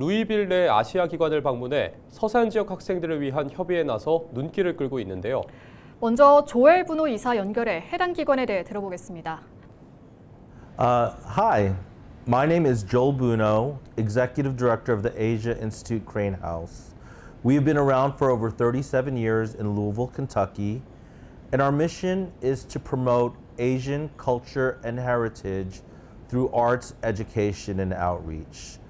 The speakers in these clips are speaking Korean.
루이빌 내 아시아 기관을 방문해 서산 지역 학생들을 위한 협의에 나서 눈길을 끌고 있는데요. 먼저 조엘 분호 이사 연결해 해당 기관에 대해 들어보겠습니다. Uh, hi, my name is Joel Buno, Executive Director of the Asia Institute Crane House. We have been around for over 37 years in Louisville, Kentucky, and our mission is to promote Asian culture and heritage through arts, education, and outreach.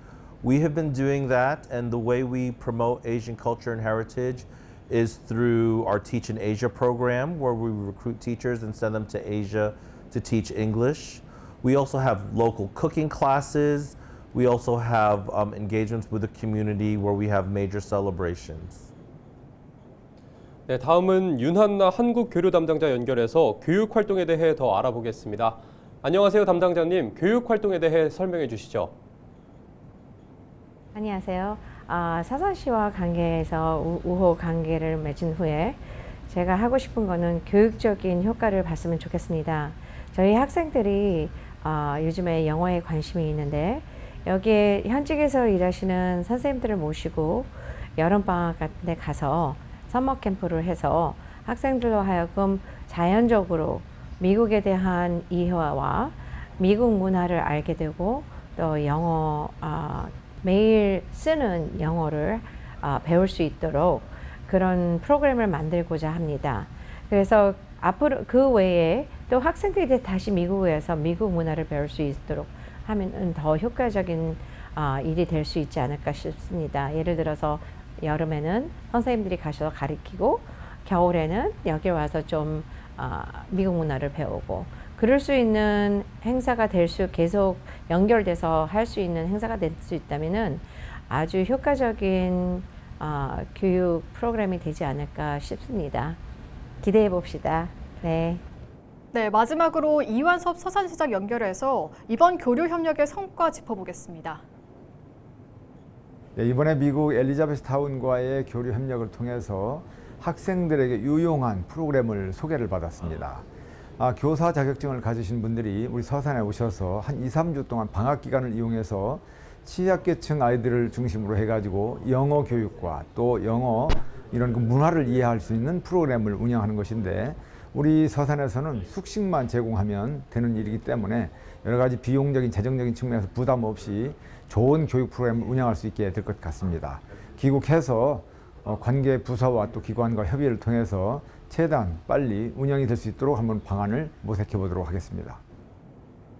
We have been doing that, and the way we promote Asian culture and heritage is through our Teach in Asia program, where we recruit teachers and send them to Asia to teach English. We also have local cooking classes. We also have um, engagements with the community where we have major celebrations. 네, 다음은 윤한나 한국 교류 담당자 연결해서 교육 활동에 대해 더 알아보겠습니다. 안녕하세요, 담당자님. 교육 활동에 대해 설명해 주시죠. 안녕하세요. 아, 사산시와 관계에서 우- 우호 관계를 맺은 후에 제가 하고 싶은 거는 교육적인 효과를 봤으면 좋겠습니다. 저희 학생들이 아, 요즘에 영어에 관심이 있는데 여기에 현직에서 일하시는 선생님들을 모시고 여름방학 같은 데 가서 서머 캠프를 해서 학생들로 하여금 자연적으로 미국에 대한 이해와 미국 문화를 알게 되고 또 영어 아, 매일 쓰는 영어를 아, 배울 수 있도록 그런 프로그램을 만들고자 합니다. 그래서 앞으로 그 외에 또 학생들이 다시 미국에서 미국 문화를 배울 수 있도록 하면 더 효과적인 아, 일이 될 수 있지 않을까 싶습니다. 예를 들어서 여름에는 선생님들이 가셔서 가르치고 겨울에는 여기 와서 좀 아, 미국 문화를 배우고 그럴 수 있는 행사가 될 수 계속 연결돼서 할 수 있는 행사가 될 수 있다면은 아주 효과적인 아, 교육 프로그램이 되지 않을까 싶습니다. 기대해 봅시다. 네. 네, 마지막으로 이완섭 서산시장 연결해서 이번 교류 협력의 성과 짚어보겠습니다. 네, 이번에 미국 엘리자베스 타운과의 교류 협력을 통해서 학생들에게 유용한 프로그램을 소개를 받았습니다. 아, 교사 자격증을 가지신 분들이 우리 서산에 오셔서 한 2, 3주 동안 방학 기간을 이용해서 취약계층 아이들을 중심으로 해가지고 영어 교육과 또 영어 이런 그 문화를 이해할 수 있는 프로그램을 운영하는 것인데 우리 서산에서는 숙식만 제공하면 되는 일이기 때문에 여러 가지 비용적인 재정적인 측면에서 부담 없이 좋은 교육 프로그램을 운영할 수 있게 될 것 같습니다. 귀국해서 어, 관계 부서와 또 기관과 협의를 통해서 최대한 빨리 운영이 될 수 있도록 한번 방안을 모색해 보도록 하겠습니다.